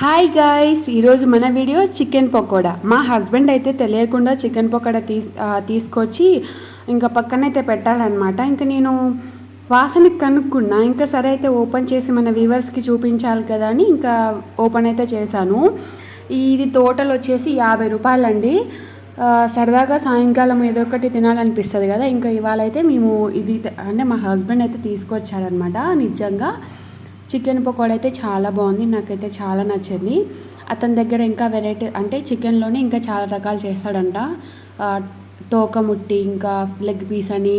Hi guys ఈరోజు మన video chicken pakoda. మా హస్బెండ్ అయితే తెలియకుండా చికెన్ పకోడా తీస్ తీసుకొచ్చి ఇంకా పక్కనైతే పెట్టాడనమాట ఇంకా నేను వాసనకి కనుక్కున్నా. ఇంకా సరే అయితే ఓపెన్ చేసి మన వ్యూవర్స్కి చూపించాలి కదా అని ఇంకా ఓపెన్ అయితే చేశాను. ఇది టోటల్ వచ్చేసి యాభై రూపాయలండి. సరదాగా సాయంకాలం ఏదో ఒకటి తినాలనిపిస్తుంది కదా. ఇంకా ఇవాళ అయితే మేము ఇది అంటే మా హస్బెండ్ అయితే తీసుకొచ్చారనమాట నిజంగా. చికెన్ పకోడా అయితే చాలా బాగుంది నాకైతే చాలా నచ్చింది. అతని దగ్గర ఇంకా వెరైటీ అంటే చికెన్లోనే ఇంకా చాలా రకాలు చేస్తాడంట. తోకముట్టి ఇంకా లెగ్ పీస్ అని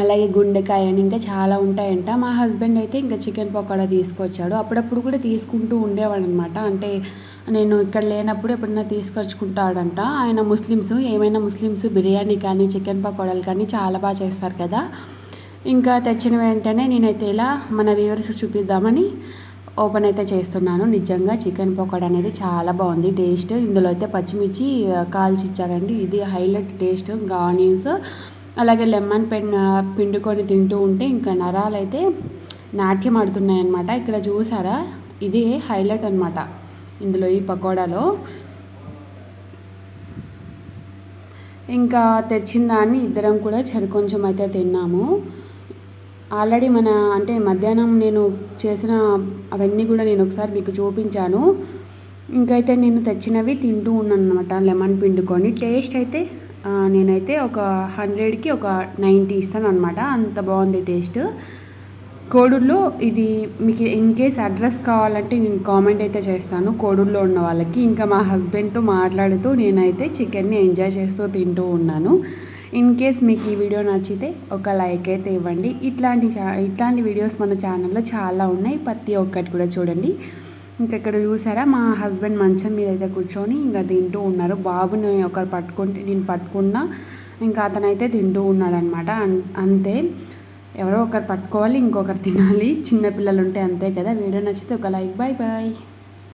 అలాగే గుండెకాయ అని ఇంకా చాలా ఉంటాయంట. మా హస్బెండ్ అయితే ఇంకా చికెన్ పకోడా తీసుకొచ్చాడు. అప్పుడప్పుడు కూడా తీసుకుంటూ ఉండేవాడు అనమాట అంటే నేను ఇక్కడ లేనప్పుడు ఎప్పుడైనా తీసుకొచ్చుకుంటాడంట. ఆయన ముస్లిమ్స్ ఏమైనా ముస్లిమ్స్ బిర్యానీ కానీ చికెన్ పకోడాలు కానీ చాలా బాగా చేస్తారు కదా. ఇంకా తెచ్చిన వెంటనే నేనైతే ఇలా మన వ్యూవర్స్ చూపిద్దామని ఓపెన్ అయితే చేస్తున్నాను. నిజంగా చికెన్ పకోడా అనేది చాలా బాగుంది. టేస్ట్ ఇందులో అయితే పచ్చిమిర్చి కాల్చి ఇచ్చారండి. ఇది హైలైట్ టేస్ట్ ఇంకా ఆనియన్స్. అలాగే లెమన్ పెన్ పిండుకొని తింటూ ఉంటే ఇంకా నరాలు అయితే నాట్యం ఆడుతున్నాయి అనమాట ఇక్కడ చూసారా? ఇది హైలైట్ అనమాట ఇందులో ఈ పకోడాలో. ఇంకా తెచ్చిన దాన్ని ఇద్దరం కూడా చెరు కొంచెం అయితే తిన్నాము. ఆల్రెడీ మన అంటే మధ్యాహ్నం నేను చేసిన అవన్నీ కూడా నేను ఒకసారి మీకు చూపించాను. ఇంకైతే నేను తెచ్చినవి తింటూ ఉన్నాను అనమాట లెమన్ పిండుకొని. టేస్ట్ అయితే నేనైతే ఒక హండ్రెడ్కి ఒక నైంటీ ఇస్తాను అనమాట అంత బాగుంది టేస్ట్. కోడూరులో ఇది మీకు ఇన్ కేస్ అడ్రస్ కావాలంటే నేను కామెంట్ అయితే చేస్తాను కోడూరులో ఉన్న వాళ్ళకి. ఇంకా మా హస్బెండ్తో మాట్లాడుతూ నేనైతే చికెన్ని ఎంజాయ్ చేస్తూ తింటూ ఉన్నాను. ఇన్ కేస్ మీకు ఈ వీడియో నచ్చితే ఒక లైక్ అయితే ఇవ్వండి. ఇట్లాంటి చా- ఇట్లాంటి వీడియోస్ మన ఛానల్లో చాలా ఉన్నాయి. ప్రతి ఒక్కటి కూడా చూడండి. ఇంకా ఇక్కడ చూసారా? మా హస్బెండ్ మంచం మీద అయితే కూర్చొని ఇంకా తింటూ ఉన్నారు. బాబుని ఒకరు పట్టుకుంటే నేను పట్టుకున్నా ఇంకా అతనైతే తింటూ ఉన్నాడనమాట అన్- అంతే. ఎవరో ఒకరు పట్టుకోవాలి ఇంకొకరు తినాలి. చిన్నపిల్లలు ఉంటే అంతే కదా. వీడియో నచ్చితే ఒక లైక్ బాయ్ బాయ్